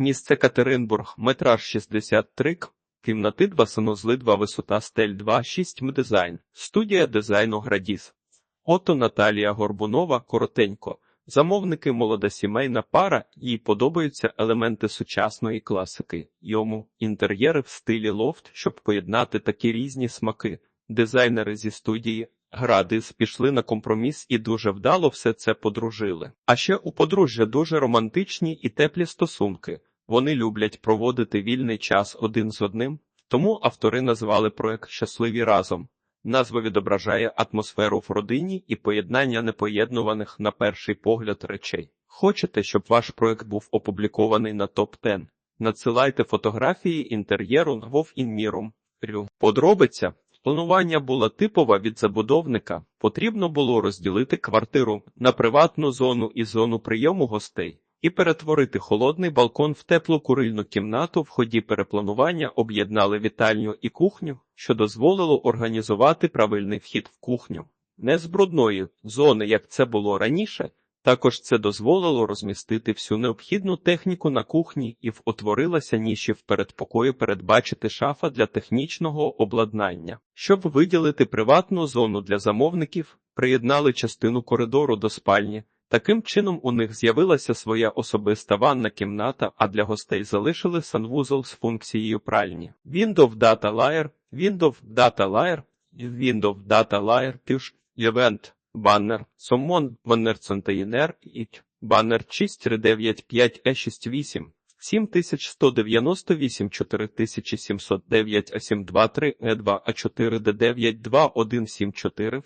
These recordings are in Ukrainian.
Місце Катеринбург, метраж 63 к. Кімнати 2 санузли 2 висота стель 2 6 м дизайн. Студія дизайну Градіс. Ото Наталія Горбунова, коротенько. Замовники молода сімейна пара, їй подобаються елементи сучасної класики, йому інтер'єри в стилі лофт, щоб поєднати такі різні смаки. Дизайнери зі студії Градис пішли на компроміс і дуже вдало все це подружили. А ще у подружжя дуже романтичні і теплі стосунки. Вони люблять проводити вільний час один з одним, тому автори назвали проект Щасливі разом. Назва відображає атмосферу в родині і поєднання непоєднуваних на перший погляд речей. Хочете, щоб ваш проект був опублікований на топ-10? Надсилайте фотографії інтер'єру на Вовінміром. Подробиця. Планування було типове від забудовника. Потрібно було розділити квартиру на приватну зону і зону прийому гостей і перетворити холодний балкон в теплу курильну кімнату. В ході перепланування об'єднали вітальню і кухню, що дозволило організувати правильний вхід в кухню. Не з брудної зони, як це було раніше. Також це дозволило розмістити всю необхідну техніку на кухні і в утворилася ніші в передпокої передбачити шафа для технічного обладнання. Щоб виділити приватну зону для замовників, приєднали частину коридору до спальні. Таким чином у них з'явилася своя особиста ванна кімната, а для гостей залишили санвузол з функцією пральні. Windows Data Layer, Windows Data Layer, Windows Data Layer, Push, Event, Баннер, Summon, Баннер Container, It, Баннер 6395 E68, 7198 4709 A723 E2 A4 D9 2174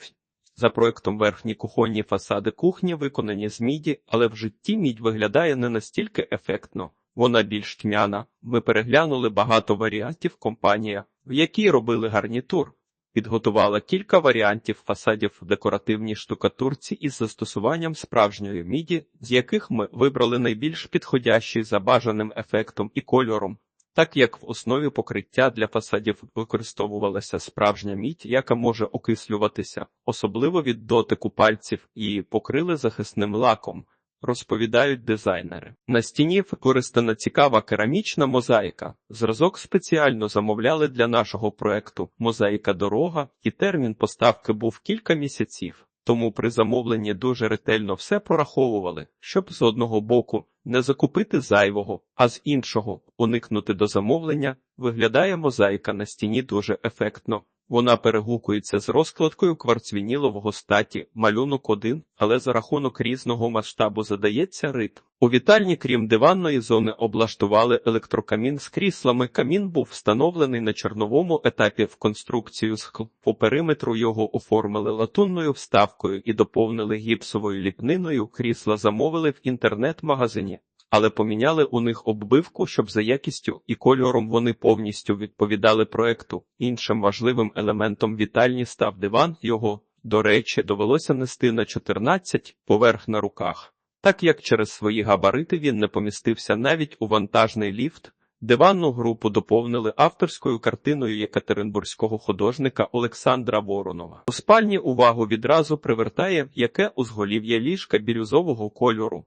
за проектом верхні кухонні фасади кухні виконані з міді, але в житті мідь виглядає не настільки ефектно. Вона більш тьмяна. Ми переглянули багато варіантів компанія, в якій робили гарнітур. Підготувала кілька варіантів фасадів в декоративній штукатурці із застосуванням справжньої міді, з яких ми вибрали найбільш підходящий за бажаним ефектом і кольором. Так як в основі покриття для фасадів використовувалася справжня мідь, яка може окислюватися, особливо від дотику пальців, її покрили захисним лаком, розповідають дизайнери. На стіні використана цікава керамічна мозаїка. Зразок спеціально замовляли для нашого проекту мозаїка дорога, і термін поставки був кілька місяців. Тому при замовленні дуже ретельно все прораховували, щоб з одного боку не закупити зайвого, а з іншого уникнути до замовлення, виглядає мозаїка на стіні дуже ефектно. Вона перегукується з розкладкою кварцвінілового статі, малюнок один, але за рахунок різного масштабу задається ритм. У вітальні, крім диванної зони, облаштували електрокамін з кріслами. Камін був встановлений на чорновому етапі в конструкцію з. По периметру його оформили латунною вставкою і доповнили гіпсовою ліпниною. Крісла замовили в інтернет-магазині але поміняли у них оббивку, щоб за якістю і кольором вони повністю відповідали проекту. Іншим важливим елементом вітальні став диван. Його, до речі, довелося нести на 14 поверх на руках, так як через свої габарити він не помістився навіть у вантажний ліфт. Диванну групу доповнили авторською картиною Єкатеринбурзького художника Олександра Воронова. У спальні увагу відразу привертає яке узголів'я ліжка бірюзового кольору.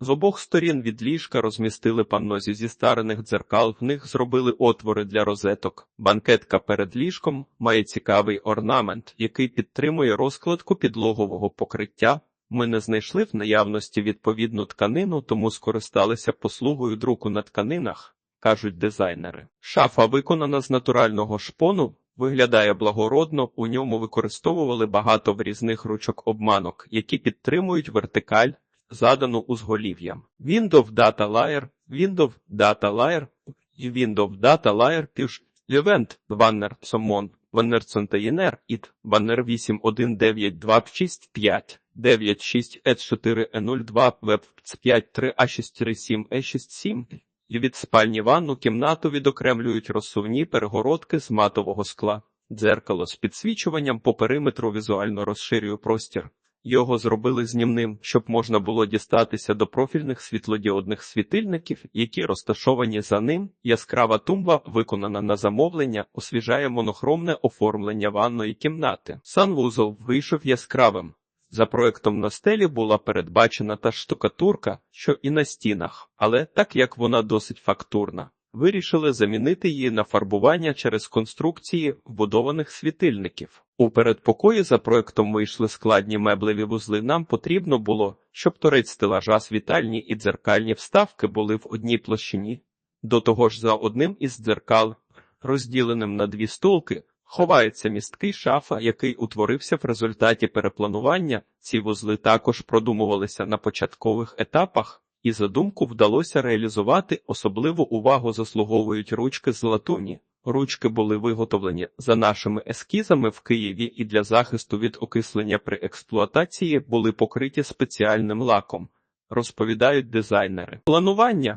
З обох сторін від ліжка розмістили паннозі зі старених дзеркал, в них зробили отвори для розеток. Банкетка перед ліжком має цікавий орнамент, який підтримує розкладку підлогового покриття. Ми не знайшли в наявності відповідну тканину, тому скористалися послугою друку на тканинах, кажуть дизайнери. Шафа виконана з натурального шпону. Виглядає благородно, у ньому використовували багато врізних ручок обманок, які підтримують вертикаль задану узголів'ям. Windows Data Layer, Windows Data Layer, Windows Data Layer, Push, Event, Banner, Summon, Banner Container, IT, Banner 819265, 96 e 4 e 02 Web 53 a 637 e 67 і від спальні ванну кімнату відокремлюють розсувні перегородки з матового скла. Дзеркало з підсвічуванням по периметру візуально розширює простір. Його зробили знімним, щоб можна було дістатися до профільних світлодіодних світильників, які розташовані за ним. Яскрава тумба, виконана на замовлення, освіжає монохромне оформлення ванної кімнати. Санвузол вийшов яскравим. За проектом на стелі була передбачена та штукатурка, що і на стінах, але так як вона досить фактурна, вирішили замінити її на фарбування через конструкції вбудованих світильників. У передпокої за проектом вийшли складні меблеві вузли. Нам потрібно було, щоб торець стелажа світальні і дзеркальні вставки були в одній площині. До того ж, за одним із дзеркал, розділеним на дві стулки, ховається місткий шафа, який утворився в результаті перепланування. Ці вузли також продумувалися на початкових етапах, і задумку вдалося реалізувати. Особливу увагу заслуговують ручки з латуні. Ручки були виготовлені за нашими ескізами в Києві і для захисту від окислення при експлуатації були покриті спеціальним лаком, розповідають дизайнери. Планування